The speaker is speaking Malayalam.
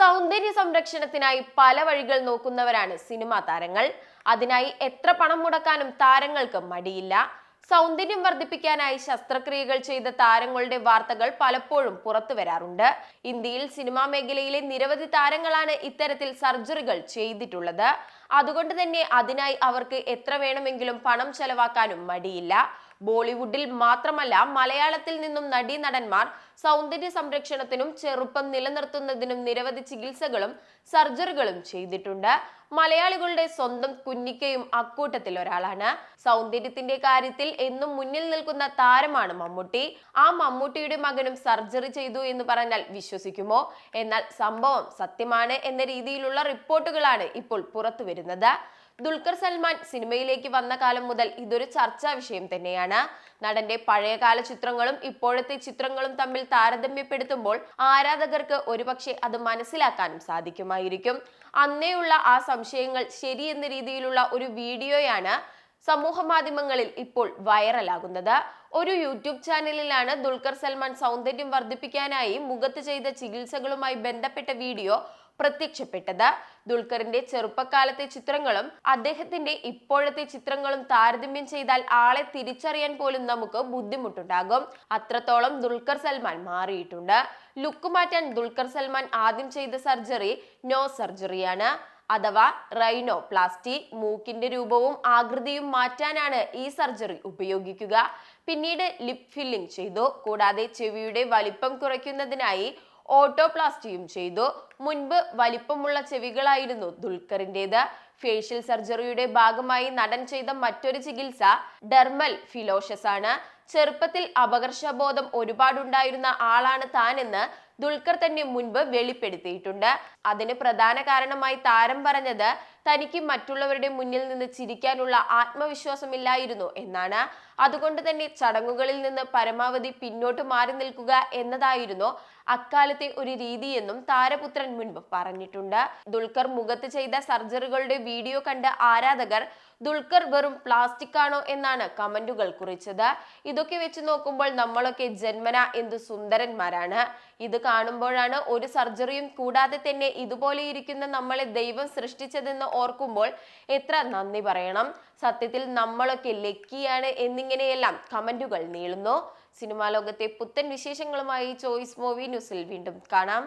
സൗന്ദര്യ സംരക്ഷണത്തിനായി പല വഴികൾ നോക്കുന്നവരാണ് സിനിമാ താരങ്ങൾ. അതിനായി എത്ര പണം മുടക്കാനും താരങ്ങൾക്ക് മടിയില്ല. സൗന്ദര്യം വർദ്ധിപ്പിക്കാനായി ശസ്ത്രക്രിയകൾ ചെയ്ത താരങ്ങളുടെ വാർത്തകൾ പലപ്പോഴും പുറത്തു വരാറുണ്ട്. ഇന്ത്യയിൽ സിനിമാ മേഖലയിലെ നിരവധി താരങ്ങളാണ് ഇത്തരത്തിൽ സർജറികൾ ചെയ്തിട്ടുള്ളത്. അതുകൊണ്ട് തന്നെ അതിനായി അവർക്ക് എത്ര വേണമെങ്കിലും പണം ചെലവാക്കാനും മടിയില്ല. ബോളിവുഡിൽ മാത്രമല്ല മലയാളത്തിൽ നിന്നും നടീ നടന്മാർ സൗന്ദര്യ സംരക്ഷണത്തിനും ചെറുപ്പം നിലനിർത്തുന്നതിനും നിരവധി ചികിത്സകളും സർജറികളും ചെയ്തിട്ടുണ്ട്. മലയാളികളുടെ സ്വന്തം കുഞ്ഞിക്കയും അക്കൂട്ടത്തിൽ ഒരാളാണ്. സൗന്ദര്യത്തിന്റെ കാര്യത്തിൽ എന്നും മുന്നിൽ നിൽക്കുന്ന താരമാണ് മമ്മൂട്ടി. ആ മമ്മൂട്ടിയുടെ മകനും സർജറി ചെയ്തു എന്ന് പറഞ്ഞാൽ വിശ്വസിക്കുമോ? എന്നാൽ സംഭവം സത്യമാണ് എന്ന രീതിയിലുള്ള റിപ്പോർട്ടുകളാണ് ഇപ്പോൾ പുറത്തു വരുന്നത്. ദുൽഖർ സൽമാൻ സിനിമയിലേക്ക് വന്ന കാലം മുതൽ ഇതൊരു ചർച്ചാ വിഷയം തന്നെയാണ്. നടന്റെ പഴയകാല ചിത്രങ്ങളും ഇപ്പോഴത്തെ ചിത്രങ്ങളും തമ്മിൽ താരതമ്യപ്പെടുത്തുമ്പോൾ ആരാധകർക്ക് ഒരുപക്ഷെ അത് മനസ്സിലാക്കാനും സാധിക്കുമായിരിക്കും. അന്നേയുള്ള ആ സംശയങ്ങൾ ശരിയെന്ന രീതിയിലുള്ള ഒരു വീഡിയോയാണ് സമൂഹ മാധ്യമങ്ങളിൽ ഇപ്പോൾ വൈറലാകുന്നത്. ഒരു യൂട്യൂബ് ചാനലിലാണ് ദുൽഖർ സൽമാൻ സൗന്ദര്യം വർദ്ധിപ്പിക്കാനായി മുഖത്ത് ചെയ്ത ചികിത്സകളുമായി ബന്ധപ്പെട്ട വീഡിയോ പ്രത്യക്ഷപ്പെട്ടത്. ദുൽഖറിന്റെ ചെറുപ്പകാലത്തെ ചിത്രങ്ങളും അദ്ദേഹത്തിന്റെ ഇപ്പോഴത്തെ ചിത്രങ്ങളും താരതമ്യം ചെയ്താൽ ആളെ തിരിച്ചറിയാൻ പോലും നമുക്ക് ബുദ്ധിമുട്ടുണ്ടാകും. അത്രത്തോളം ദുൽഖർ സൽമാൻ മാറിയിട്ടുണ്ട്. ലുക്ക് മാറ്റാൻ ദുൽഖർ സൽമാൻ ആദ്യം ചെയ്ത സർജറി നോ സർജറിയാണ്. അഥവാ റൈനോപ്ലാസ്റ്റി മൂക്കിന്റെ രൂപവും ആകൃതിയും മാറ്റാനാണ് ഈ സർജറി ഉപയോഗിക്കുക. പിന്നീട് ലിപ് ഫില്ലിംഗ് ചെയ്തു. കൂടാതെ ചെവിയുടെ വലിപ്പം കുറയ്ക്കുന്നതിനായി ഓട്ടോപ്ലാസ്റ്റിയും ചെയ്തു. മുൻപ് വലിപ്പമുള്ള ചെവികളായിരുന്നു ദുൽഖറിന്റെത് ഫേഷ്യൽ സർജറിയുടെ ഭാഗമായി നടൻ ചെയ്ത മറ്റൊരു ചികിത്സ ഡെർമൽ ഫിലോഷസ് ആണ്. ചെറുപ്പത്തിൽ അപകർഷബോധം ഒരുപാടുണ്ടായിരുന്ന ആളാണ് താനെന്ന് ദുൽഖർ തന്നെ മുൻപ് വെളിപ്പെടുത്തിയിട്ടുണ്ട്. അതിന് പ്രധാന കാരണമായി താരം പറഞ്ഞത് തനിക്ക് മറ്റുള്ളവരുടെ മുന്നിൽ നിന്ന് ചിരിക്കാനുള്ള ആത്മവിശ്വാസമില്ലായിരുന്നു എന്നാണ്. അതുകൊണ്ട് തന്നെ ചടങ്ങുകളിൽ നിന്ന് പരമാവധി പിന്നോട്ട് മാറി നിൽക്കുക എന്നതായിരുന്നു അക്കാലത്തെ ഒരു രീതിയെന്നും താരപുത്രൻ മുൻപ് പറഞ്ഞിട്ടുണ്ട്. ദുൽഖർ മുഖത്ത് ചെയ്ത സർജറികളുടെ വീഡിയോ കണ്ട് ആരാധകർ ദുൽഖർ വെറും പ്ലാസ്റ്റിക് ആണോ എന്നാണ് കമന്റുകൾ കുറിച്ചത്. ഇതൊക്കെ വെച്ച് നോക്കുമ്പോൾ നമ്മളൊക്കെ ജന്മന എന്ത് സുന്ദരന്മാരാണ്. ഇത് കാണുമ്പോഴാണ് ഒരു സർജറിയും കൂടാതെ തന്നെ ഇതുപോലെ ഇരിക്കുന്ന നമ്മളെ ദൈവം സൃഷ്ടിച്ചതെന്ന് ഓർക്കുമ്പോൾ എത്ര നന്ദി പറയണം. സത്യത്തിൽ നമ്മളൊക്കെ ലക്കിയാണ് എന്നിങ്ങനെയെല്ലാം കമന്റുകൾ നീളുന്നു. സിനിമാ ലോകത്തെ പുത്തൻ വിശേഷങ്ങളുമായി ചോയ്സ് മൂവി ന്യൂസിൽ വീണ്ടും കാണാം.